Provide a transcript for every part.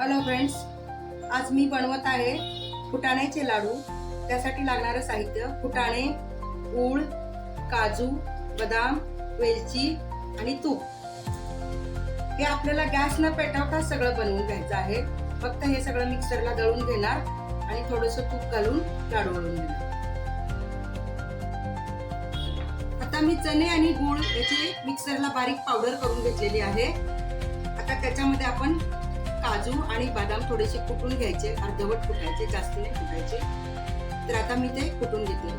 Hello friends आज मी बनवत आहे फुटाण्याचे लाडू. त्यासाठी लागणारं साहित्य फुटाणे गूळ काजू बदाम वेलची आणि तूप. हे आपल्याला गॅस न पेटवता सगळं बनवून घ्यायचं आहे. फक्त हे सगळं मिक्सरला दळून घेणार आणि थोडंसं तूप घालून लाडू वळून घेणार. आता मी चणे आणि गूळ याची मिक्सरला बारीक पावडर करून घेतलेली आहे. आता त्याच्यामध्ये आपण काजू आणि बदाम थोडेसे कुटून घ्यायचे अर्धवट कुटायचे जास्त नाही कुटायचे. तर आता मी ते कुटून घेतले.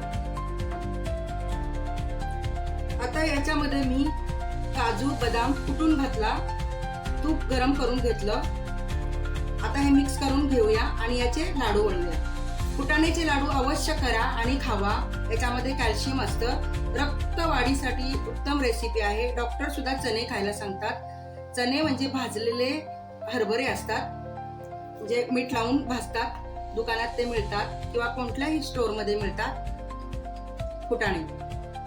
आता याच्यामध्ये मी काजू बदाम कुटून घातला. तूप गरम करून घेतलं. आता हे मिक्स करून घेऊया आणि याचे लाडू वळूया. फुटाण्याचे लाडू अवश्य करा आणि खावा. याच्यामध्ये कॅल्शियम असतं. रक्त वाढीसाठी उत्तम रेसिपी आहे. डॉक्टर सुद्धा चणे खायला सांगतात. चणे म्हणजे भाजलेले हरभरे असतात जे मीठ लावून भाजतात दुकानात ते मिळतात किंवा कोणत्याही स्टोअरमध्ये मिळतात फुटाणे.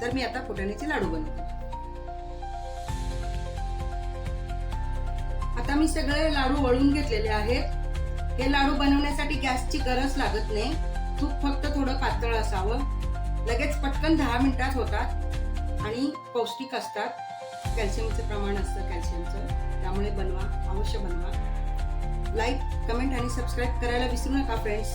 तर मी आता फुटाण्याचे लाडू बनवते. आता मी सगळे लाडू वळून घेतलेले आहेत. हे लाडू बनवण्यासाठी गॅसची गरज लागत नाही. तूप फक्त थोडं पातळ असावं. लगेच पटकन दहा मिनिटात होतात आणि पौष्टिक असतात. कॅल्शियमचं प्रमाण असतं कॅल्शियमचं. त्यामुळे बनवा अवश्य बनवा. लाईक कमेंट आणि सबस्क्राईब करायला विसरू नका फ्रेंड्स